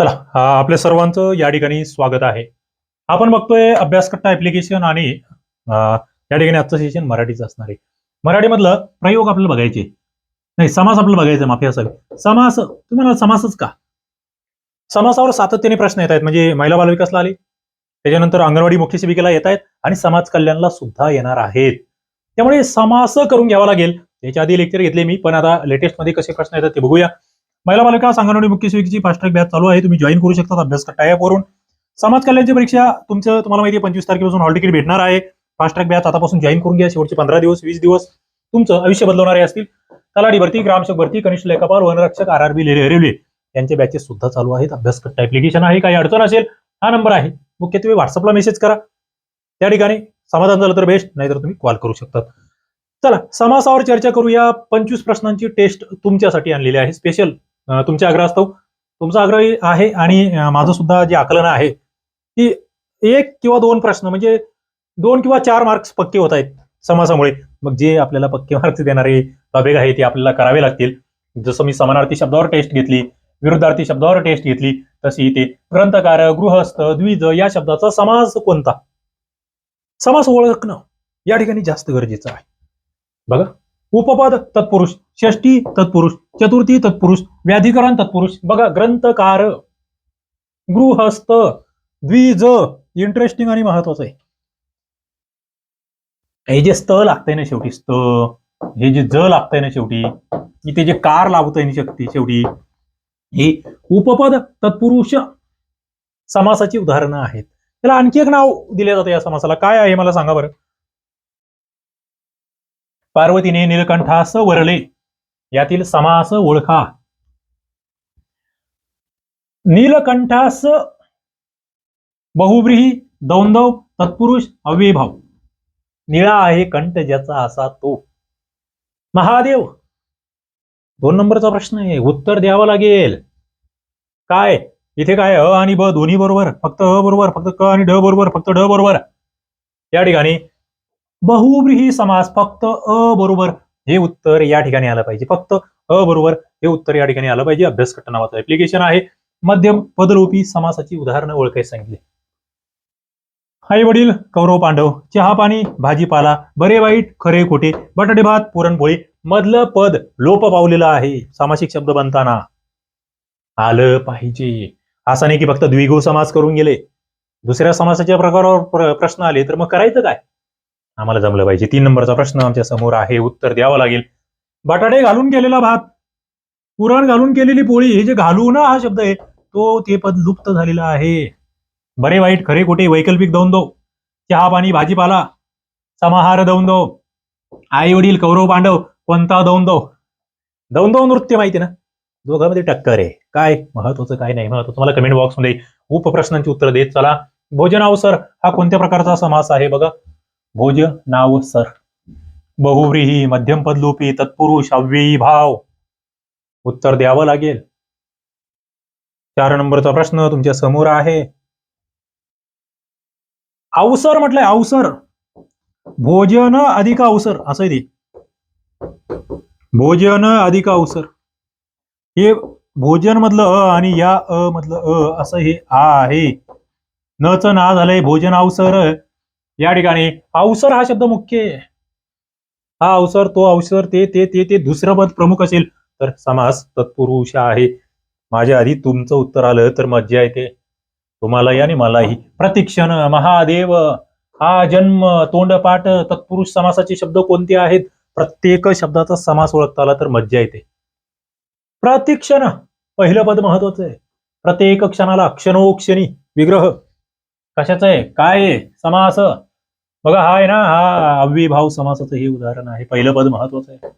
चला आपल्या सर्वांचं या ठिकाणी स्वागत आहे. आपण बघतोय अभ्यासकट्टा ऍप्लिकेशन आणि या ठिकाणी आजचं सेशन मराठीचं असणार आहे. मराठीमधलं प्रयोग आपल्याला बघायचे. नाही समास आपल्याला बघायचं माफी असावी. समास तुम्हाला समासच का? समासावर सातत्याने प्रश्न येत आहेत. म्हणजे महिला बालविकासला आले. त्याच्यानंतर अंगणवाडी मुख्य सेविकेला येत आहेत आणि समाज कल्याणला सुद्धा येणार आहेत. त्यामुळे समास करून घ्यावा लागेल. त्याच्या आधी लेक्चर घेतले मी पण आता लेटेस्टमध्ये कसे प्रश्न येतात ते बघूया. महिला बालिका अंगणवाडी मुख्य सेविकेची फास्ट ट्रॅक बॅच चालू आहे. तुम्ही जॉईन करू शकता अभ्यास कट्टा समाज कल्याणची परीक्षा तुमचं तुम्हाला माहिती आहे पंचवीस तारखेपासून हॉल तिकीट भेटणार आहे. फास्ट ट्रॅक बॅच आतापासून जॉईन करून घ्या. शेवटचे पंधरा दिवस वीस दिवस तुमचं आयुष्य बदलवणारे असतील. तलाठी भरती ग्रामसेवक भरती कनिष्ठ लेखापाल वनरक्षक आर आर बी रेल्वे यांचे बॅचेस सुद्धा चालू आहेत. अभ्यास कट्टा ऍप्लिकेशन आहे. काही अडचण असेल हा नंबर आहे. मुख्यत्वे व्हॉट्सअपला मेसेज करा. त्या ठिकाणी समाधान झालं तर बेस्ट नाहीतर तुम्ही कॉल करू शकता चला समासावर चर्चा करूया. पंचवीस प्रश्नांची टेस्ट तुमच्यासाठी आणलेली आहे. स्पेशल तुमच्या असतो. तुमचा आग्रह आहे आणि माझं सुद्धा जे आकलन आहे की एक किंवा दोन प्रश्न म्हणजे दोन किंवा चार मार्क्स पक्के होत आहेत समासामुळे. मग जे आपल्याला पक्के मार्क्स देणारे टॉपिक आहे ते आपल्याला करावे लागतील. जसं मी समानार्थी शब्दावर टेस्ट घेतली विरुद्धार्थी शब्दावर टेस्ट घेतली तशी इथे ग्रंथकार गृहस्थ द्विज या शब्दाचा समास कोणता? समास ओळखणं या ठिकाणी जास्त गरजेचं आहे. बघा. उपपद तत्पुरुष षष्टी तत्पुरुष चतुर्थी तत्पुरुष व्याधिकरण तत्पुरुष. बघा ग्रंथकार गृहस्थ द्विज इंटरेस्टिंग आणि महत्वाचं आहे. हे जे स्त लागतंय ना शेवटी स्त हे जे ज लागतंय ना शेवटी इथे जे कार लावतंय ना शक्ती शेवटी हे उपपद तत्पुरुष समासाची उदाहरणं आहेत. त्याला आणखी एक नाव दिले जातं या समासाला. काय आहे मला सांगा बरं. पार्वतीने नीलकंठास वरले यातील समास ओळखा. नीलकंठास बहुव्रीही दौंदव तत्पुरुष अव्यभाव निळा आहे कंठ ज्याचा असा तो. महादेव! दोन नंबरचा प्रश्न आहे. उत्तर द्यावं लागेल. काय? इथे काय? अ आणि ब दोन्ही बरोबर. फक्त अ बरोबर फक्त क आणि ड बरोबर फक्त ड बरोबर. या ठिकाणी बहुव्रीही समास. फक्त अ बरोबर हे उत्तर या ठिकाणी आलं पाहिजे. फक्त अ बरोबर हे उत्तर या ठिकाणी आलं पाहिजे. अभ्यास कट्टा नावाचं ऍप्लिकेशन आहे. मध्यम पदरूपी समासाची उदाहरणं ओळखायला सांगितले. आई वडील कौरव पांडव चहा पाणी भाजीपाला बरे वाईट खरे खोटे बटाटे भात पुरणपोळी मधलं पद लोप पावलेलं आहे. सामासिक शब्द बनताना आलं पाहिजे. असं नाही की फक्त द्विगो समास करून गेले. दुसऱ्या समासाच्या प्रकारावर प्रश्न आले तर मग करायचं काय? आम्हाला जमलं पाहिजे. तीन नंबरचा प्रश्न आमच्यासमोर आहे. उत्तर द्यावं लागेल. बटाटे घालून केलेला भात. पुरण घालून केलेली पोळी. हे जे घालून हा शब्द आहे तो ते पद लुप्त झालेला आहे. बरे वाईट खरे खोटे वैकल्पिक दौन दो. चहा पाणी भाजीपाला समाहार दौन दो. आई वडील कौरव पांडव कोणता दौन दो? दौन दो नृत्य माहिती ना? दोघांमध्ये टक्कर आहे. काय? महत्वाचं काय नाही महत्वाचं? मला कमेंट बॉक्समध्ये उपप्रश्नांची उत्तर देत चला. भोजनावसर हा कोणत्या प्रकारचा समास आहे बघा? भोज नाव सर. बहुव्रीही मध्यम पदलोपी तत्पुरुष अव्ययी भाव. उत्तर द्यावं लागेल. चार नंबरचा प्रश्न तुमच्यासमोर आहे. अवसर म्हटलंय अवसर. भोजन अधिक अवसर असं दे ते. भोजन अधिक अवसर. हे भोजन मधलं अ आणि या अ मधलं अ असं हे आ आहे. नच ना झालंय भोजन अवसर. या ठिकाणी अवसर हा शब्द मुख्य आहे. हा अवसर तो अवसर ते ते ते ते दुसरं पद प्रमुख असेल तर समास तत्पुरुष आहे. माझ्या आधी तुमचं उत्तर आलं तर मज्जा येते. तुम्हालाही आणि मलाही. प्रतिक्षण महादेव हा जन्म तोंडपाठ तत्पुरुष समासाचे शब्द कोणते आहेत? प्रत्येक शब्दाचा समास ओळखता आला तर मज्जा येते. प्रतिक्षण पहिलं पद महत्वाचं आहे. प्रत्येक क्षणाला क्षणोक्षणी विग्रह. कशाचं आहे? काय आहे? समास. बघा हा आहे ना हा अव्यभाव समासाचं हे उदाहरण आहे. पहिलं पद महत्वाचं आहे.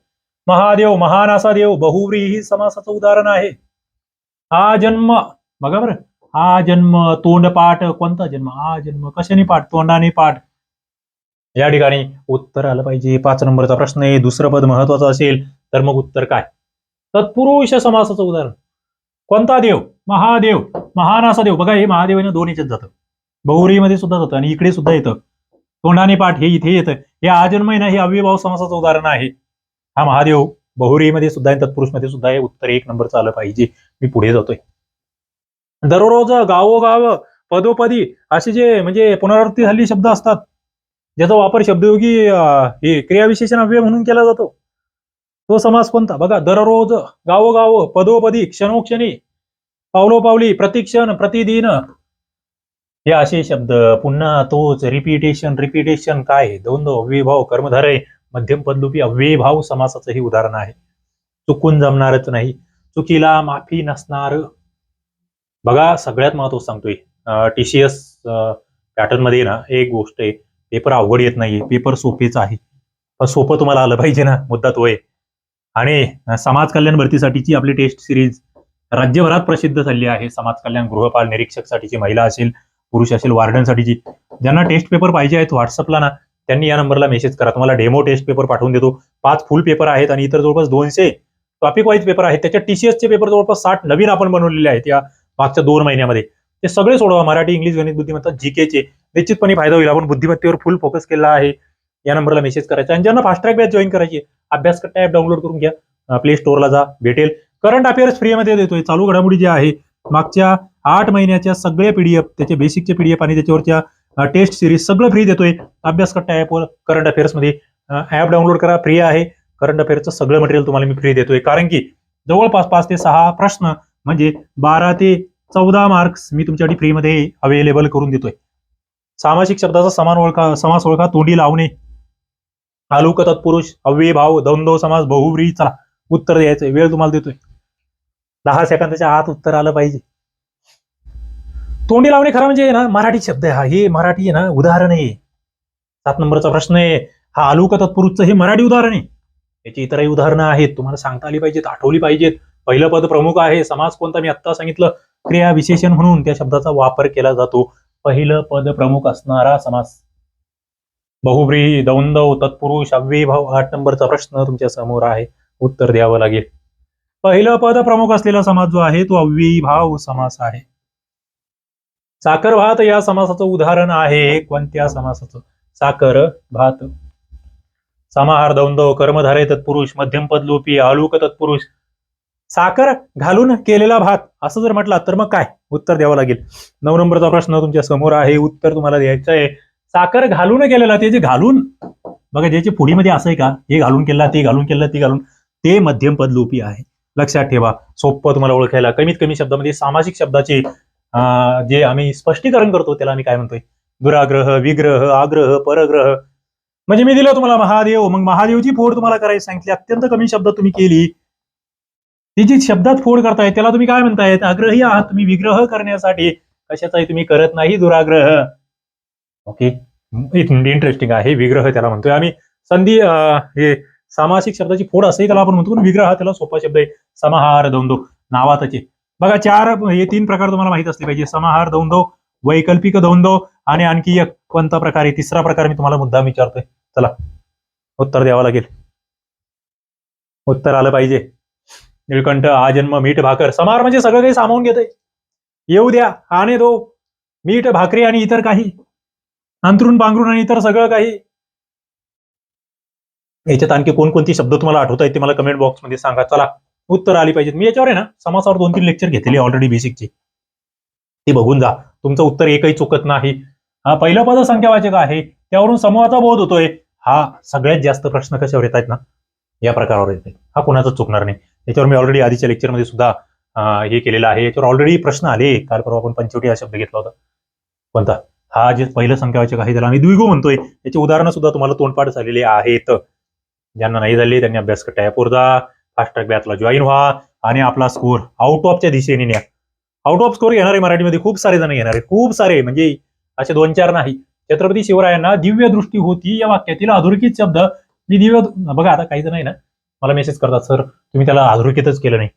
महादेव महान असा देव बहुव्री ही समासाचं उदाहरण आहे. हा जन्म बघा बरं. हा जन्म तोंडपाठ कोणता जन्म? हा जन्म कशाने पाठ? तोंडाने पाठ. या ठिकाणी उत्तर आलं पाहिजे. पाच नंबरचा प्रश्न आहे. दुसरं पद महत्वाचं असेल तर मग उत्तर काय? तत्पुरुष समासाचं उदाहरण. कोणता देव? महादेव. महान असा देव. बघा हे महादेव दोन याच्यात जातं. बहुरीमध्ये सुद्धा जातं आणि इकडे सुद्धा येतं. तोंडाने पाठ हे इथे येतं. हे आजन्म आहे ना हे अव्यभाव समासाचं उदाहरण आहे. हा महादेव बहुरीमध्ये सुद्धा तत्पुरुषमध्ये सुद्धा हे उत्तर एक नंबरचं आलं पाहिजे. मी पुढे जातोय. दररोज गावोगाव पदोपदी असे जे म्हणजे पुनरावृत्ती झालेले शब्द असतात ज्याचा वापर शब्दयोगी हे क्रियाविशेषण अव्यय म्हणून केला जातो. तो समास कोणता? बघा दररोज गावोगाव पदोपदी क्षणोक्षणी पावलोपावली प्रतिक्षण प्रतिदिन हे असे शब्द पुन्हा तोच रिपिटेशन रिपिटेशन काय आहे? अव्ययभाव कर्मधारय मध्यम पदलूपी अव्ययभाव समासाचं हे उदाहरण आहे. चुकून जमणारच नाही. चुकीला माफी नसणार. बघा सगळ्यात महत्त्व सांगतोय. टीसीएस पॅटर्नमध्ये ना एक गोष्ट आहे. पेपर अवघड येत नाहीये. पेपर सोपेच आहे. पण सोपं तुम्हाला आलं पाहिजे ना मुद्दा तो आहे आणि समाज कल्याण भरतीसाठीची आपली टेस्ट सिरीज राज्यभरात प्रसिद्ध झाली आहे. समाज कल्याण गृहपाल निरीक्षकसाठीची महिला असेल पुरुष असेल वार्डनसाठीची ज्यांना टेस्ट पेपर पाहिजे आहेत व्हॉट्सअपला ना त्यांनी या नंबरला मेसेज करा. तुम्हाला डेमो टेस्ट पेपर पाठवून देतो. पाच फुल पेपर आहेत आणि इतर जवळपास दोनशे टॉपिक वाईज पेपर आहेत. त्याच्या टीसीएसचे पेपर जवळपास साठ नवीन आपण बनवलेले आहेत या मागच्या दोन महिन्यामध्ये. ते सगळे सोडवा. मराठी इंग्लिश गणित बुद्धिमत्ता जीकेचे निश्चितपणे फायदा होईल. आपण बुद्धिमत्तेवर फुल फोकस केला आहे. या नंबरला मेसेज करायचा. आणि ज्यांना फास्ट ट्रॅक बॅच जॉईन करायची अभ्यास कट्टा ऍप डाउनलोड करून घ्या. प्ले स्टोअरला जा. भेटेल. करंट अफेअर्स फ्रीमध्ये देतोय. चालू घडामोडी जे आहे मागच्या आठ महिन्याच्या सगळ्या पीडीएफ त्याचे बेसिकचे पीडीएफ आणि त्याच्यावरच्या टेस्ट सिरीज सगळं फ्री देतोय. अभ्यास कट्टा ऍपवर करंट अफेअर्समध्ये. ऍप डाउनलोड करा फ्री आहे. करंट अफेअरचं सगळं मटेरियल तुम्हाला मी फ्री देतोय. कारण की जवळपास पाच ते सहा प्रश्न म्हणजे बारा ते चौदा मार्क्स मी तुमच्यासाठी फ्रीमध्ये अवेलेबल करून देतोय. सामासिक शब्दाचा समान ओळखा समास ओळखा तोंडी लावणे. आलोक तत्पुरुष अव्यय भाव द्वंद्व समास बहुव्री चला. उत्तर द्यायचंय. वेळ तुम्हाला देतोय. दहा सेकंदाच्या आत उत्तर आलं पाहिजे. तोंडी लावणे खरं म्हणजे ना मराठी शब्द आहे हा. हे मराठी आहे ना उदाहरण आहे. सात नंबरचा प्रश्न आहे. हा आलुक तत्पुरुषचं हे मराठी उदाहरण आहे. याची इतरही उदाहरणं आहेत. तुम्हाला सांगता आली पाहिजेत आठवली पाहिजेत. पहिलं पद प्रमुख आहे. समाज कोणता? मी आत्ता सांगितलं. क्रिया विशेषण म्हणून त्या शब्दाचा वापर केला जातो. पहिलं पद प्रमुख असणारा समास. बहुब्री दौंदव तत्पुरुष अव्ययभाव आठ नंबरचा प्रश्न तुमच्यासमोर आहे. उत्तर द्यावं लागेल. पहिलं पद प्रमुख असलेला समास जो आहे तो अव्ययीभाव समास आहे. साखर भात या समासाचं उदाहरण आहे. कोणत्या समासाचं? साखर भात. समाहार दौंदव कर्मधारे तत्पुरुष मध्यमपद लोपी आलूक तत्पुरुष. साखर घालून केलेला भात असं जर म्हटलं तर मग काय? उत्तर द्यावं लागेल. नऊ नंबरचा प्रश्न तुमच्यासमोर आहे. उत्तर तुम्हाला द्यायचं आहे. साखर घालून केलेला ते जे घालून बघा ज्याची पुढीमध्ये असं आहे का? हे घालून केला ते घालून केलं ते घालून ते मध्यम पद लोपी आहे. लक्षात ठेवा. सोपं तुम्हाला ओळखायला. कमीत कमी शब्दामध्ये सामासिक शब्दाचे जे आम्ही स्पष्टीकरण करतो त्याला आम्ही काय म्हणतोय? दुराग्रह विग्रह आग्रह परग्रह. म्हणजे मी दिलं तुम्हाला महादेव मग महादेवची फोड तुम्हाला करायची सांगितली. अत्यंत कमी शब्दात तुम्ही केली. ती जी शब्दात फोड करताय त्याला तुम्ही काय म्हणतायत आग्रही आहात तुम्ही विग्रह करण्यासाठी. कशाचाही तुम्ही करत नाही दुराग्रह. ओके. इंटरेस्टिंग आहे विग्रह त्याला म्हणतोय आम्ही. संधी हे सामासिक शब्दाची फोड असंही त्याला आपण म्हणतो पण विग्रह त्याला सोपा शब्द आहे. समाहार दौंदो नावातचे. बघा चार हे तीन प्रकार तुम्हाला माहीत असले पाहिजे. समाहार दौंदो वैकल्पिक दौंदो आणि आणखी एक कोणता प्रकार आहे? तिसरा प्रकार मी तुम्हाला मुद्दाम विचारतोय. चला उत्तर द्यावं लागेल. उत्तर आलं पाहिजे. निळकंठ हा जन्म मीठ भाकर. समाहार म्हणजे सगळं काही सामावून घेतोय. येऊ द्या आणे दो. मीठ भाकरी आणि इतर काही. अंतरून पांघरून आणि इतर सगळं काही. याच्यात आणखी कोणकोणती शब्द तुम्हाला आठवत आहेत ते मला कमेंट बॉक्समध्ये सांगा. चला. उत्तर आली पाहिजेत. मी याच्यावर आहे ना समासावर दोन तीन लेक्चर घेतले ऑलरेडी बेसिकचे ते बघून जा. तुमचं उत्तर एकही चुकत नाही. हा पहिलं पद संख्यावाचक आहे. त्यावरून समूहाचा बोध होतोय. हा सगळ्यात जास्त प्रश्न कशावर येत आहेत ना? या प्रकारावर येत आहेत हा कोणाचाच चुकणार नाही. याच्यावर मी ऑलरेडी आधीच्या लेक्चरमध्ये सुद्धा हे केलेलं आहे. याच्यावर ऑलरेडी प्रश्न आले. काल परवा आपण पंचवटी हा शब्द घेतला होता. कोणता? हा जे पहिलं संख्यावाचक आहे त्याला आम्ही द्विगु म्हणतोय. याची उदाहरणं सुद्धा तुम्हाला तोंडपाठ झालेली आहेत. ज्यांना नाही झाले त्यांनी अभ्यास करता ऍपवर जा. हॅशटॅग बॅथला जॉईन व्हा आणि आपला स्कोर आउट ऑफच्या दिशेने न्या. आउट ऑफ स्कोर येणारे मराठीमध्ये खूप सारे जण घेणारे खूप सारे म्हणजे असे दोन चार नाही. छत्रपती शिवरायांना दिव्य दृष्टी होती या वाक्यातील अधोरेखित शब्द. मी दिव्य बघा आता काही जण आहे ना मला मेसेज करतात सर तुम्ही त्याला अधोरेखितच केलं नाही.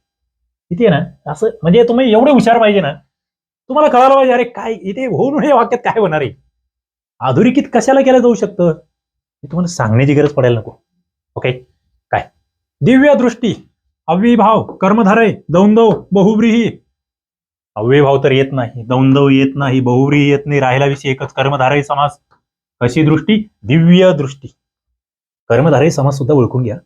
इथे आहे ना असं म्हणजे तुम्ही एवढे हुशार पाहिजे ना तुम्हाला कळायला पाहिजे अरे काय इथे होऊन हे वाक्यात काय होणार आहे? अधोरेखित कशाला केलं जाऊ शकतं? हे तुम्हाला सांगण्याची गरज पडायला नको. ओके दिव्य दृष्टी अव्यभाव कर्मधारय दौंदव बहुव्रीही. अव्यभाव तर येत नाही दौंदव येत नाही बहुव्रीही येत नाही राहिला विषयी एकच कर्मधारय समास. कशी दृष्टी? दिव्य दृष्टी. कर्मधारय समास सुद्धा ओळखून घ्या.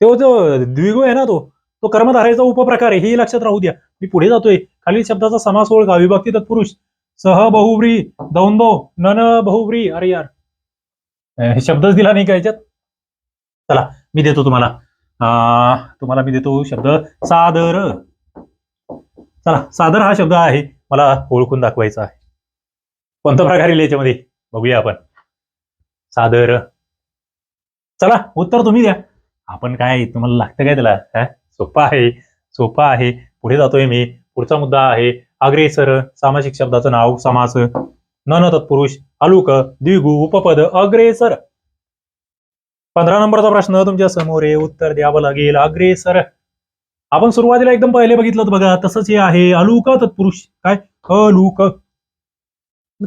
तो जो द्विगो आहे ना तो तो कर्मधारेचा उपप्रकार आहे हे लक्षात राहू द्या. मी पुढे जातोय. खालील शब्दाचा समास ओळखा. विभक्ती तत्पुरुष. सह बहुव्री दौंदो नन बहुव्री अरे यार. हे शब्दच दिला नाही का याच्यात? चला मी देतो तुम्हाला. तुम्हाला मी देतो शब्द सादर. चला सादर हा शब्द आहे मला ओळखून दाखवायचा आहे. कोणता प्रकार येईल याच्यामध्ये? बघूया आपण. सादर. चला उत्तर तुम्ही द्या. आपण काय तुम्हाला लागतं काय त्याला? हा? सोपं आहे सोपा आहे. पुढे जातोय मी. पुढचा मुद्दा आहे अग्रेसर सामासिक शब्दाचं नाव समास. न तत्पुरुष अलुक द्विगु उपपद अग्रेसर. पंधरा नंबरचा प्रश्न तुमच्यासमोर आहे. उत्तर द्यावं लागेल. अग्रेसर. आपण सुरुवातीला एकदम पहिले बघितलं बघा. तसंच हे आहे. अलुका तत्पुरुष. काय? अलुक.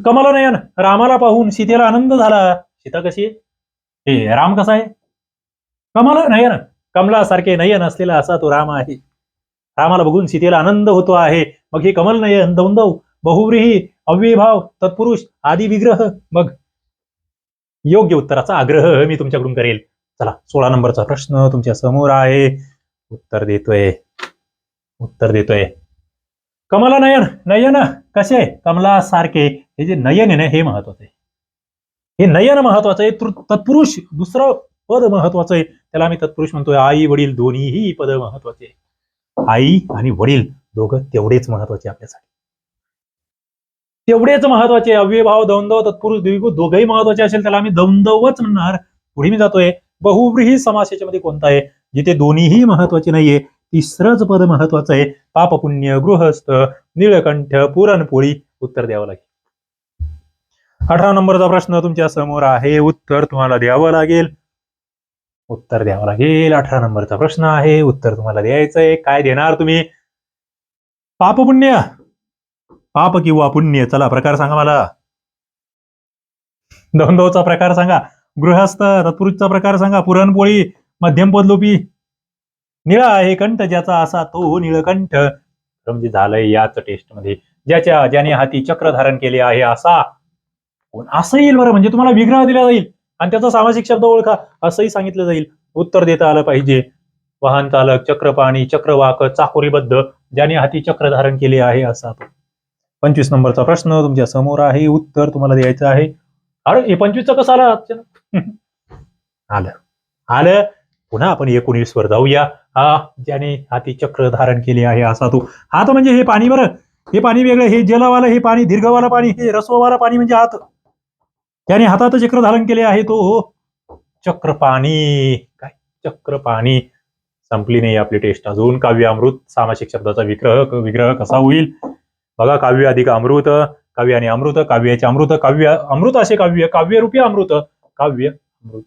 कमाला नाही रामाला पाहून सीतेला आनंद झाला. सीता कशी आहे? हे राम कसा आहे? कमाला नयन. कमलासारखे नयन असलेला असा तो राम आहे. रामाला बघून सीतेला आनंद होतो आहे. मग हे कमल नयन दौंदव बहुव्रीही अव्यभाव तत्पुरुष आदी विग्रह. मग योग्य उत्तराचा आग्रह मी तुमच्याकडून करेल. चला सोळा नंबरचा प्रश्न तुमच्यासमोर आहे. उत्तर देतोय. उत्तर देतोय. कमला नयन नयन कसे? कमला सारखे. हे जे नयन आहे ना हे महत्वाचं आहे. हे नयन महत्वाचं आहे तत्पुरुष दुसरं पद महत्वाचं आहे. त्याला आम्ही तत्पुरुष म्हणतोय. आई वडील दोन्हीही पद महत्त्वाचे. आई आणि वडील दोघं तेवढेच महत्त्वाचे आपल्यासाठी. तेवढेच महत्त्वाचे अव्यभाव दौंदव तत्पुरुष द्विगु दोघंही महत्त्वाचे असेल त्याला आम्ही दौंदवच म्हणणार. पुढे मी जातोय. बहुव्रीही समास याच्यामध्ये कोणता आहे? जिथे दोन्हीही महत्त्वाचे नाहीये तिसरंच पद महत्वाचं आहे. पापपुण्य गृहस्थ निळकंठ पुरणपोळी उत्तर द्यावं लागेल. अठरा नंबरचा प्रश्न तुमच्यासमोर आहे. उत्तर तुम्हाला द्यावं लागेल. उत्तर द्यावं लागेल. अठरा नंबरचा प्रश्न आहे. उत्तर तुम्हाला द्यायचंय. काय देणार तुम्ही? पापपुण्य. पाप किंवा पुण्य. चला प्रकार सांगा मला. दोनदोचा प्रकार सांगा. गृहस्थ तत्पुरुषचा प्रकार सांगा. पुरणपोळी मध्यम पदलोपी. निळा आहे कंठ ज्याचा असा तो निळकंठ म्हणजे झालंय याच टेस्टमध्ये. ज्याच्या ज्याने हाती चक्र धारण केले आहे असा. कोण? असं येईल बरं. म्हणजे तुम्हाला विग्रह दिला जाईल. आणि त्याचा सामासिक शब्द ओळखा. असंही सांगितलं जाईल. उत्तर देता आलं पाहिजे. वाहन चालक चक्रपाणी चक्रवाक चाकोरीबद्ध. ज्याने हाती चक्र धारण केले आहे असा तो. पंचवीस नंबरचा प्रश्न तुमच्यासमोर आहे उत्तर तुम्हाला द्यायचं आहे. अरे हे पंचवीसचं कसं आलं आलं. आलं. पुन्हा आपण एकोणीस वर जाऊया. हा ज्याने हाती चक्र धारण केले आहे असा तो. हात म्हणजे हे पाणी बरं. हे पाणी वेगळं हे जलवालं हे पाणी दीर्घवाला पाणी हे रस्ववाला पाणी म्हणजे हात त्याने हातात चक्र धारण केले आहे तो. चक्र पाणी. काय? चक्र पाणी. संपली नाही आपली टेस्ट. अजून काव्य अमृत सामासिक शब्दाचा विग्रह विग्रह कसा होईल? बघा काव्य अधिक अमृत काव्य आणि अमृत काव्याचे अमृत काव्य अमृत असे काव्य काव्यरूपी अमृत काव्य अमृत.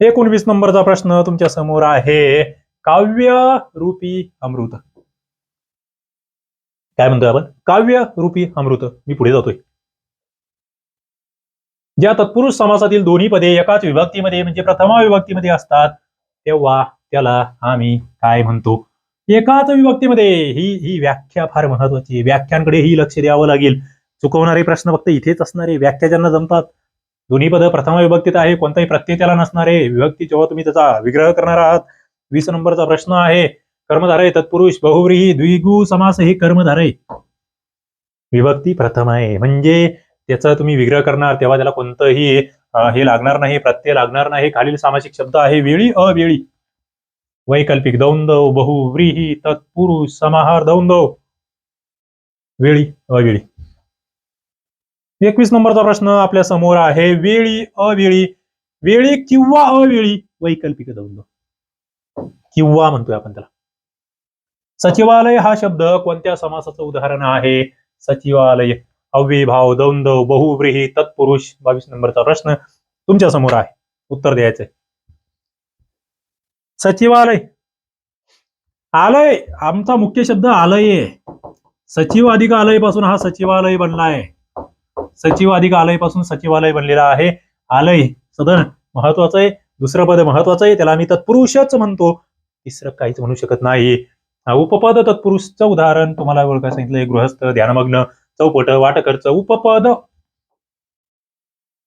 एकोणवीस नंबरचा प्रश्न तुमच्यासमोर आहे. काव्य रूपी अमृत. काय म्हणतोय आपण? काव्य रूपी अमृत. मी पुढे जातोय. ज्या तत्पुरुष समासातील दोन्ही पदे एकाच विभक्तीमध्ये म्हणजे प्रथमा विभक्तीमध्ये असतात तेव्हा त्याला आम्ही काय म्हणतो? एकाच विभक्तीमध्ये. ही ही व्याख्या फार महत्वाची आहे. व्याख्यांकडे ही लक्ष द्यावं लागेल. चुकवणारे प्रश्न फक्त इथेच असणारे. व्याख्या ज्यांना जमतात दोन्ही पद प्रथम विभक्तीत आहे. कोणताही प्रत्यय त्याला नसणारे. विभक्ती जेव्हा तुम्ही त्याचा विग्रह करणार आहात वीस नंबरचा प्रश्न आहे. कर्मधारय तत्पुरुष बहुव्रीही द्विगु समास हे कर्मधारय. विभक्ती प्रथम आहे. म्हणजे त्याचा तुम्ही विग्रह करणार तेव्हा त्याला कोणतंही हे लागणार नाही प्रत्यय लागणार नाही. खालील सामासिक शब्द आहे. वेळी अवेळी. वैकल्पिक दौंदव बहुव्रीही तत्पुरुष समाहार दौंदव वेळी अवेळी. एकवीस नंबरचा प्रश्न आपल्यासमोर आहे. वेळी अवेळी. वेळी किंवा अवेळी वैकल्पिक दौंदव किंवा म्हणतोय आपण त्याला. सचिवालय हा शब्द कोणत्या समासाचं उदाहरण आहे? सचिवालय अव्यभाव दौंदव बहुव्रीही तत्पुरुष. बावीस नंबरचा प्रश्न तुमच्यासमोर आहे. उत्तर द्यायचंय. सचिवालय. आलय. आमचा मुख्य शब्द आलय. आहे सचिव अधिकपासून हा सचिवालय बनला आहे सचिव अधिक आलयपासून सचिवालय बनलेला आहे. आलय. सदन महत्वाचं आहे. दुसरं पद महत्वाचं आहे. त्याला आम्ही तत्पुरुषच म्हणतो. तिसरं काहीच म्हणू शकत नाही. हा उपपद तत्पुरुषचं उदाहरण. तुम्हाला ओळखा सांगितलंय. गृहस्थ ध्यानमग्न चौपट वाटकरच उपपद.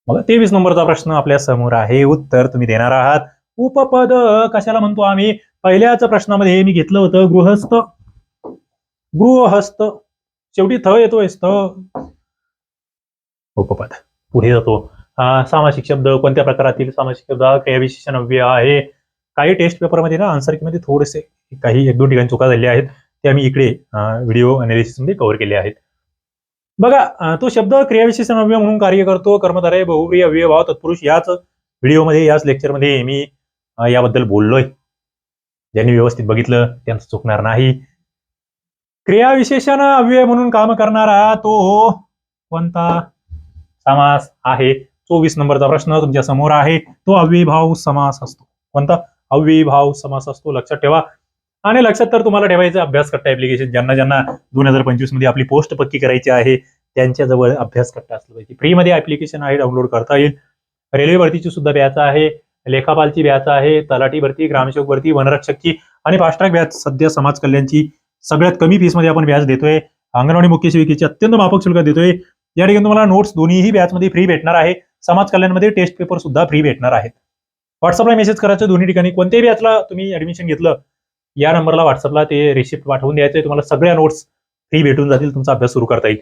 मग तेवीस नंबरचा प्रश्न आपल्यासमोर आहे. उत्तर तुम्ही देणार आहात. उपपद कशाला म्हणतो आम्ही? पहिल्याच प्रश्नामध्ये मी घेतलं होतं गृहस्थ. गृहस्थ. शेवटी थ येतोय स्थ. उपपद. पुढे जातो. सामासिक शब्द कोणत्या प्रकारातील सामासिक शब्द? क्रियाविशेषण अव्यय आहे. काही टेस्ट पेपरमध्ये ना आन्सरमध्ये थोडेसे काही एक दोन ठिकाणी चुका झालेल्या आहेत. ते आम्ही इकडे व्हिडिओ अनालिसिसमध्ये कव्हर केले आहेत. बघा तो शब्द क्रियाविशेषण अव्यय म्हणून कार्य करतो. कर्मधारय बहुप्रिय अव्यय भाव तत्पुरुष. याच व्हिडिओमध्ये याच लेक्चरमध्ये मी याबद्दल बोललोय. ज्यांनी व्यवस्थित बघितलं त्यांचं चुकणार नाही. क्रियाविशेषण अव्यय म्हणून काम करणारा तो कोणता? समास आहे. चोवीस नंबरचा प्रश्न तुमच्यासमोर आहे. तो अव्ययभाव समास असतो. कोणता? अव्ययभाव समास असतो. लक्षात ठेवा. आणि लक्षात तर तुम्हाला ठेवायचं अभ्यास कट्टा ऍप्लिकेशन ज्यांना ज्यांना दोन हजार पंचवीसमध्ये आपली पोस्ट पक्की करायची आहे त्यांच्याजवळ अभ्यास कट्टा असलं पाहिजे. फ्रीमध्ये ऍप्लिकेशन आहे डाउनलोड करता येईल. रेल्वे भरतीची सुद्धा बॅच आहे. लेखापालची बॅच आहे तलाठी भरती ग्रामसेवक भरती वनरक्षकची आणि फास्ट्रॅक ब्याच बॅच. सध्या समाज कल्याणची सगळ्यात कमी फीसमध्ये आपण बॅच देतोय. अंगणवाडी मुख्य सेविकेची अत्यंत माफक शुल्क देतोय. या ठिकाणी तुम्हाला नोट्स दोन्हीही बॅचमध्ये फ्री भेटणार आहे. समाज कल्याणमध्ये टेस्ट पेपर सुद्धा फ्री भेटणार आहेत. व्हॉट्सअपला मेसेज करायचं दोन्ही ठिकाणी. कोणत्याही बॅचला तुम्ही ऍडमिशन घेतलं या नंबरला व्हॉट्सअपला ते रिसिप्ट पाठवून द्यायचे तुम्हाला सगळ्या नोट्स फ्री भेटून जातील. तुमचा अभ्यास सुरू करता येईल.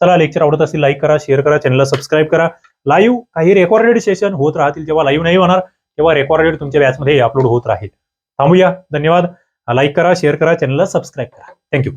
चला लेक्चर आवडत असेल लाईक करा शेअर करा चॅनलला सबस्क्राईब करा. लाईव्ह काही रेकॉर्डेड सेशन होत राहतील जेव्हा लाईव्ह नाही होणार. तेव्हा रेकॉर्डेड तुमच्या बॅचमध्ये अपलोड होत राहील. थांबूया. धन्यवाद. लाईक करा शेअर करा चॅनलला सबस्क्राईब करा. थँक्यू